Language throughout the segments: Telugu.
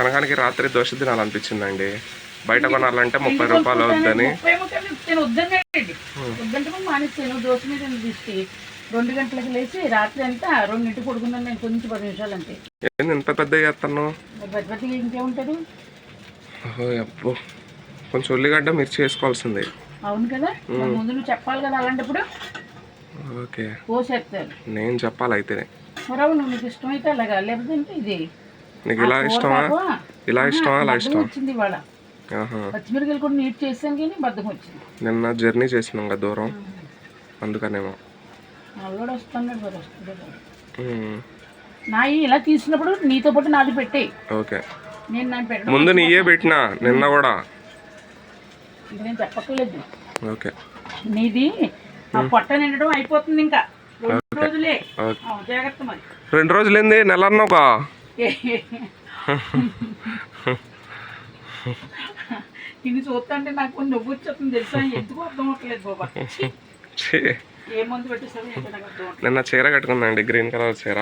కనకానికి రాత్రి దోశ తినాలనిపించిందండి. బయట కొనాలంటే ముప్పై రూపాయలు అవుద్దని. రెండు గంటలకు లేచి రాత్రి అంతా రెండింటికి పడుకున్నాను నేను కొంచెం పది నిమిషాలు అంతే. ఇంత పెద్ద చేస్తాను మరి పెద్ద పెద్దగా ఇంకేముంటుంది అబ్బో. కొంచెం ఉల్లిగడ్డ మిర్చి వేసుకోవాల్సింది. అవును కదా? మరి ముందు నువ్వు చెప్పాలి కదా అలాంటప్పుడు. ఓకే. పోసేస్తారు నేను చెప్పాలి అయితే మరి అవును నీకు ఇష్టమైతే అలాగా. లేకపోతే ఇది? నీకు ఇలా ఇష్టమా? ఇలా ఇష్టమా? అలా బద్దం ఇష్టమా? వచ్చింది ఇవాళ. పచ్చిమిరకాయలు కూడా నీట్ చేసాను కానీ వచ్చింది. నిన్న జర్నీ చేసినాం కదా దూరం. అందుకనేమో. అల్లుడు వస్తున్నాడు మరి వస్తుంది కదా. ఉమ్, నా ఇలా తీసినప్పుడు నీతో పాటు నాది పెట్టే ఓకే. నేను ముందు నీయే పెట్టినా నిన్న కూడా. ఇది నేను చెప్పక్కర్లేదు. ఓకే. నీది ఆ పొట్ట నిండడం అయిపోతుంది ఇంకా. రెండు రోజులే. జాగ్రత్త మరి. రెండు రోజులు ఏంది నెల అన్నావుగా ఇది చూస్తుంటే నాకు నవ్వు వచ్చేస్తుంది తెలుసా? ఎందుకు అర్థం అవ్వట్లేదు బాబా. నిన్న చీర కట్టుకుందండి గ్రీన్ కలర్ చీర.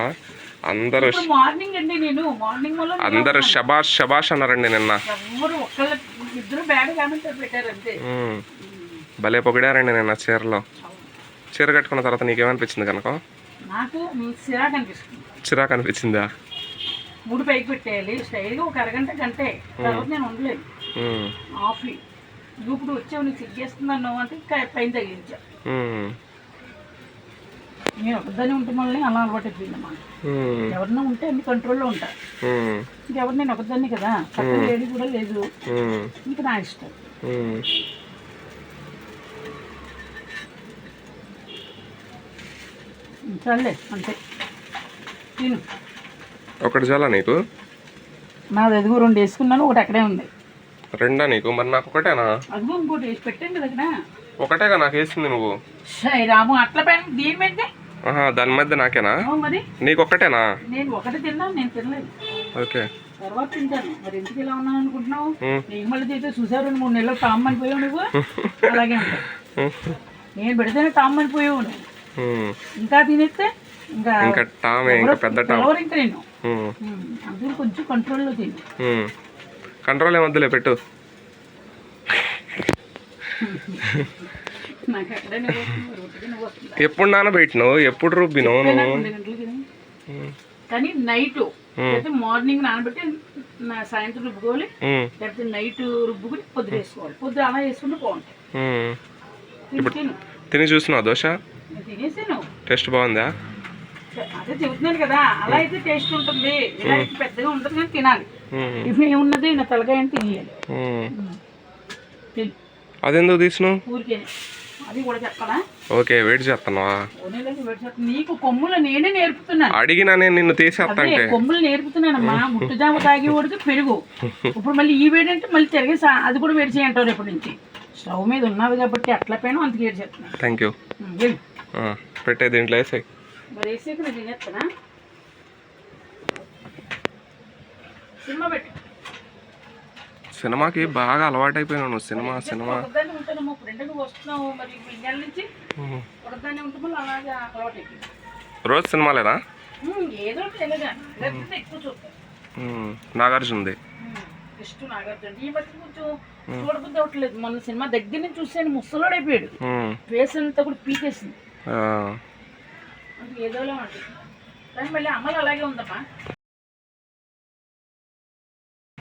అందరూ మార్నింగ్ అండి నేను. మార్నింగ్ అందరూ షబాష్ షబాష్ అన్నారండి నిన్న. భలే పొగిడారండి నిన్న చీరలో. చీర కట్టుకున్న తర్వాత నీకేమనిపించింది కనుక? నాకు చిరాకు అనిపించిందా? మూడు పైకి పెట్టేయాలి. స్టైల్గా ఒక అరగంట గంటే. తర్వాత నేను ఉండలేదు ఆఫ్. నువ్వు ఇప్పుడు వచ్చావు నీకు సిగ్గేస్తున్నాను అంటే పైన తగిలించా. నేను ఒకదాన్ని ఉంటే మళ్ళీ అలా అలవాటు అయిపోయిందమ్మా ఎవరన్నా ఉంటే అన్ని కంట్రోల్లో ఉంటా. ఇంకెవరు నేను ఒకదాన్ని కదా. పక్కన లేడీ కూడా లేదు. ఇంక నా ఇష్టం. సర్లే అంతే. తిను. ఒకటి చాలా నీకు? నాది ఎదుగు రెండు వేసుకున్నాను ఒకటి అక్కడే ఉంది. రెండా నీకు? మరి నాకు ఒకటేనా? అదిగో ఇంకోటి వేసి కదా అక్కడ. ఒకటేగా నాకు వేసింది నువ్వు. సరే రాము అట్ల పైన దీని మీద ఆహా దాని మధ్య నాకేనా? మరి. నీకు ఒక్కటేనా నేను ఒకటి తిన్నాను నేను తినలేదు. ఓకే. తర్వాత తింటాను. మరి ఎందుకు ఇలా ఉన్నాను అనుకుంటున్నావు. నీకు మళ్ళీ తీస్తే చూసారు రెండు మూడు నెలలు టామ్ అని పోయావు నువ్వు? అలాగే ఉంటావు నేను పెడితేనే టామ్ అని పోయావు నువ్వు. ఇంకా తినేస్తే? ఇంకా ఇంకా టామే ఇంకా పెద్ద టామ్. ఇంకా నేను అందరూ కొంచెం కంట్రోల్లో ఉమ్. కంట్రోల్ ఏమొద్దులే పెట్టు? ఎప్పుడు నానబెట్టినావు ఎప్పుడు రుబ్బినావు నువ్వు. కానీ నైట్ లేకపోతే మార్నింగ్ నానబెట్టి నా సాయంత్రం రుబ్బుకోవాలి లేకపోతే నైట్ రుబ్బుకుని పొద్దున వేసుకోవాలి. పొద్దున అలా వేసుకుంటే బాగుంటాయి. ఉమ్. తిను తిను. తిని చూస్తున్నావు దోశ? తినేసాను. టేస్ట్ బాగుందా? అదే చెబుతున్నాను కదా అలా అయితే టేస్ట్ ఉంటుంది. ఇలా అయితే పెద్దగా ఉంటుంది కానీ తినాలి. టిఫిన్ ఏమున్నది నా తలకాయ అని తినేయాలి. అదెందుకు తీసినావు? ఊరికే. అది కూడా చెప్పాలా? ఓకే వెయిట్ చేస్తున్నావా. నీకు కొమ్ములు నేనే నేర్పుతున్నాను. అడిగినా నేను నిన్ను తీసేస్తా అదే అంటే. కొమ్ములు నేర్పుతున్నానమ్మా ముట్టుజామ తాగేవాడికి పెరుగు. ఇప్పుడు మళ్ళీ ఈ వేడి అంటే మళ్ళీ తిరిగి అది కూడా వేడి చేయంటావు రేపటి నుంచి. స్టవ్ మీద ఉన్నావు కాబట్టి అట్లా పైన అంత వేడి చేస్తున్నాను థ్యాంక్ యూ. పెట్టే దీంట్లో వేసాయి. మరి వేసేది నేను తినేస్తానా సినిమా పెట్టు. సినిమాకి బాగా అలవాటైపోయినావు నువ్వు. Cinema cinema. ఒకదాన్ని ఇప్పుడు నువ్వు వస్తున్నావు మరి నుంచి. ఒకదాన్ని అలాగే అలవాటు రోజు ఏదో లేకపోతే ఎక్కువ చూస్తాను ఉమ్, నాగార్జునది. ఇష్టం నాగార్జున. ఈ మధ్య కొంచెం చూడబుద్ధి అవ్వట్లేదు. మొన్న సినిమా దగ్గర నుంచి చూసాను ముసలోడు అయిపోయాడు ఉమ్, ఫేస్ అంతా కూడా పీకేసింది. ఏదోలా ఉంటుంది. కానీ మళ్ళీ అమలు అలాగే ఉందమ్మా.